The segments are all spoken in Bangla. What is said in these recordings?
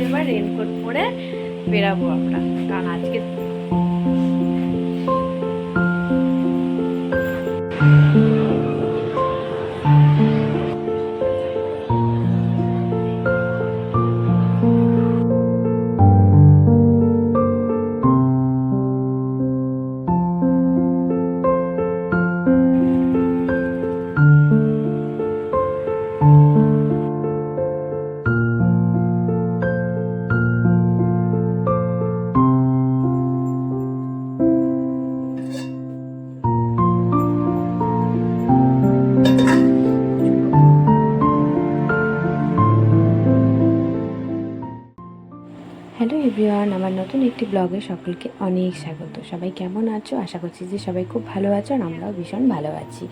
এবার রেনকোট পরে বেরাবো আমরা কারণ আজকে হ্যালো এভরিওয়ান, আমার নতুন একটি ব্লগে সকলকে অনেক স্বাগত। সবাই কেমন আছো? আশা করছি যে সবাই খুব ভালো আছো আর আমরাও ভীষণ ভালো আছি।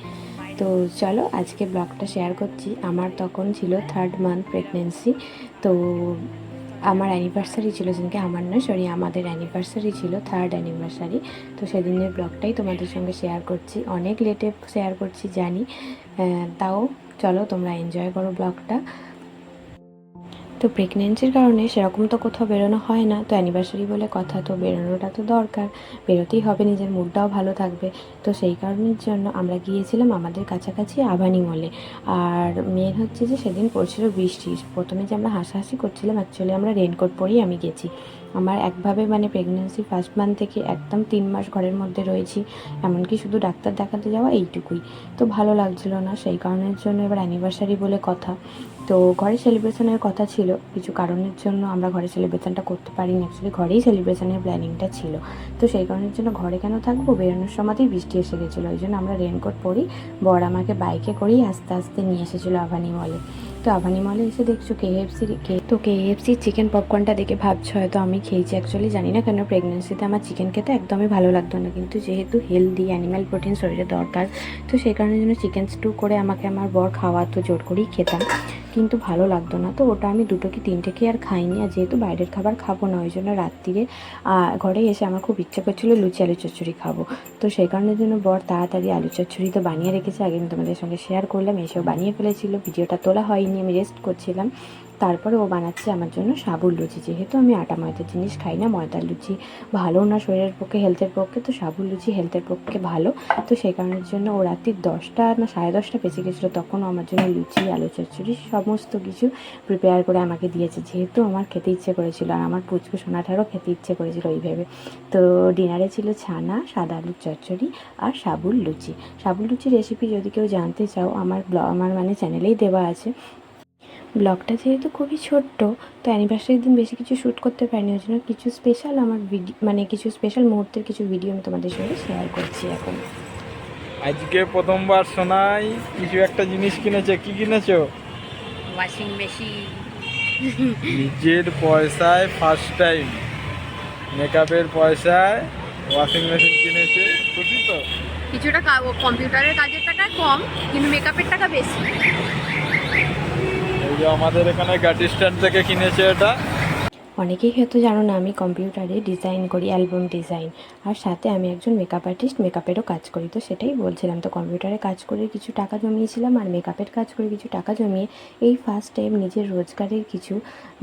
তো চলো আজকে ব্লগটা শেয়ার করছি। আমার তখন ছিল থার্ড মান্থ প্রেগনেন্সি তো আমার অ্যানিভার্সারি ছিল সেদিনকে আমার না সরি আমাদের অ্যানিভার্সারি ছিল থার্ড অ্যানিভার্সারি তো সেদিনের ব্লগটাই তোমাদের সঙ্গে শেয়ার করছি। অনেক লেটে শেয়ার করছি, জানি। তাও চলো তোমরা এনজয় করো ব্লগটা। তো প্রেগনেন্সির কারণে সেরকম তো কোথাও বেরোনো হয় না। তো অ্যানিভার্সারি বলে কথা, তো বেরোনোটা তো দরকার। বেরোতেই হবে, নিজের মুডটাও ভালো থাকবে। তো সেই কারণের জন্য আমরা গিয়েছিলাম আমাদের কাছাকাছি আভানি মলে আর মেন হচ্ছে যে সেদিন পড়ছিল বৃষ্টি। প্রথমে যে আমরা হাসাহাসি করছিলাম অ্যাকচুয়ালি আমরা রেনকোট পরেই আমি গেছি। আমার একভাবে মানে প্রেগনেন্সি ফার্স্ট মান্থ থেকে একদম তিন মাস ঘরের মধ্যে রয়েছি। এমনকি শুধু ডাক্তার দেখাতে যাওয়া এইটুকুই। তো ভালো লাগছিল না, সেই কারণের জন্য এবার অ্যানিভার্সারি বলে কথা। তো ঘরে সেলিব্রেশনের কথা ছিল, কিছু কারণের জন্য আমরা ঘরে সেলিব্রেশনটা করতে পারিনি। অ্যাকচুয়ালি ঘরেই সেলিব্রেশনের প্ল্যানিংটা ছিল। তো সেই কারণের জন্য ঘরে কেন থাকব? বেরোনোর সময়তেই বৃষ্টি এসে গেছিল। ওই জন্য আমরা রেনকোট পরি। বর আমাকে বাইকে করেই আস্তে আস্তে নিয়ে এসেছিল আভানি মলে তো আভানি মলে এসে দেখছ কেএফসি কে তো কেএফসির চিকেন পপকর্নটা দেখে ভাবছ, হয়তো আমি খেয়েছি। অ্যাকচুয়ালি জানি না কেন প্রেগনেন্সিতে আমার চিকেন খেতে একদমই ভালো লাগতো না। কিন্তু যেহেতু হেলদি অ্যানিম্যাল প্রোটিন শরীরে দরকার, তো সেই কারণে জন্য চিকেন স্টু করে আমাকে আমার বর খাওয়াতো, জোর করেই খেতাম। কিন্তু ভালো লাগতো না। তো ওটা আমি দুটো কি তিনটে কি আর খাইনি। আর যেহেতু বাইরের খাবার খাব না, ওই জন্য রাত্রিরে ঘরে এসে আমার খুব ইচ্ছে করছিল লুচি আলু চচ্চড়ি খাব। তো সেই কারণের জন্য বর তাড়াতাড়ি আলু চচ্চড়ি তো বানিয়ে রেখেছে। আগে আমি তোমাদের সঙ্গে শেয়ার করলাম, এসেও বানিয়ে ফেলেছিল। ভিডিওটা তোলা হয়নি, আমি রেস্ট করছিলাম। তারপরে ও বানাচ্ছে আমার জন্য সাবুর লুচি। যেহেতু আমি আটা ময়দার জিনিস খাই না, ময়দার লুচি ভালো না, শরীরের পক্ষে হেলথের পক্ষে, তো সাবুর লুচি হেলথের পক্ষে ভালো। তো সেই কারণের জন্য ও রাত্রি দশটা না সাড়ে দশটা বেঁচে গেছিল, তখন আমার জন্য লুচি, আলু চচ্চড়ি, সমস্ত কিছু প্রিপেয়ার করে আমাকে দিয়েছে। যেহেতু আমার খেতে ইচ্ছে করেছিল আর আমার পুচকু সোনাটারও খেতে ইচ্ছে করেছিল ওই ভেবে। তো ডিনারে ছিল ছানা, সাদা আলুর চচ্চড়ি আর সাবুর লুচি। সাবুর লুচির রেসিপি যদি কেউ জানতে চাও, আমার ব্ল আমার মানে চ্যানেলেই দেওয়া আছে। ব্লগটা যেহেতু খুবই ছোট্ট তো অ্যানিভার্সারির দিন বেশি কিছু শ্যুট করতে পারিনি ওই জন্য কিছু স্পেশাল আমার ভিডিও মানে কিছু স্পেশাল মুহূর্তের কিছু ভিডিও আমি তোমাদের সঙ্গে শেয়ার করছি এখন। আজকে প্রথমবার শোনাই কিছু একটা জিনিস কিনেছে কি কিনেছো? ওয়াশিং মেশিন নিজের পয়সায় ফার্স্ট টাইম মেকআপের পয়সায় ওয়াশিং মেশিন কিনেছে খুশি তো? কিছুটা কম্পিউটারের কাজের টাকা কম কিন্তু মেকআপের টাকা বেশি। যে আমাদের এখানে গাড়ি স্ট্যান্ড থেকে কিনেছে এটা। অনেকেই হয়তো জানো না, আমি কম্পিউটারে ডিজাইন করি, অ্যালবাম ডিজাইন। আর সাথে আমি একজন মেকআপ আর্টিস্ট মেকআপেরও কাজ করি। তো সেটাই বলছিলাম, তো কম্পিউটারে কাজ করে কিছু টাকা জমিয়েছিলাম আর মেকআপের কাজ করে কিছু টাকা জমিয়ে এই ফার্স্ট টাইম নিজের রোজগারের কিছু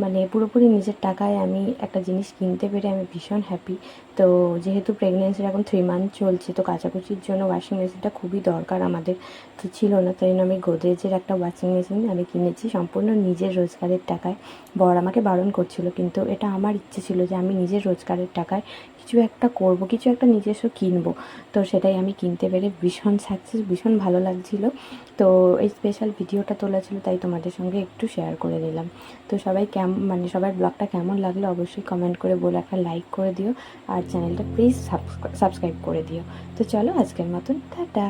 মানে পুরোপুরি নিজের টাকায় আমি একটা জিনিস কিনতে পেরে আমি ভীষণ হ্যাপি তো যেহেতু প্রেগনেন্সির এখন থ্রি মান্থ চলছে, তো কাচাকুচির জন্য ওয়াশিং মেশিনটা খুবই দরকার আমাদের, তো ছিল না। তাই জন্য আমি গোদরেজের একটা ওয়াশিং মেশিন আমি কিনেছি, সম্পূর্ণ নিজের রোজগারের টাকায়। বর আমাকে বারণ করছিল, কিন্তু এটা আমার ইচ্ছে ছিল যে আমি নিজের রোজগারের টাকায় কিছু একটা করব, কিছু একটা নিজস্ব কিনবো। তো সেটাই আমি কিনতে পেরে ভীষণ সাকসেস ভীষণ ভালো লাগছিল। তো এই স্পেশাল ভিডিওটা তোলা ছিল, তাই তোমাদের সঙ্গে একটু শেয়ার করে দিলাম তো সবাই কেমন মানে সবার ব্লগটা কেমন লাগল অবশ্যই কমেন্ট করে বলে একটা লাইক করে দিও। আর চ্যানেলটা প্লিজ সাবস্ক্রাইব করে দিও। তো চলো আজকের মতন, টাটা!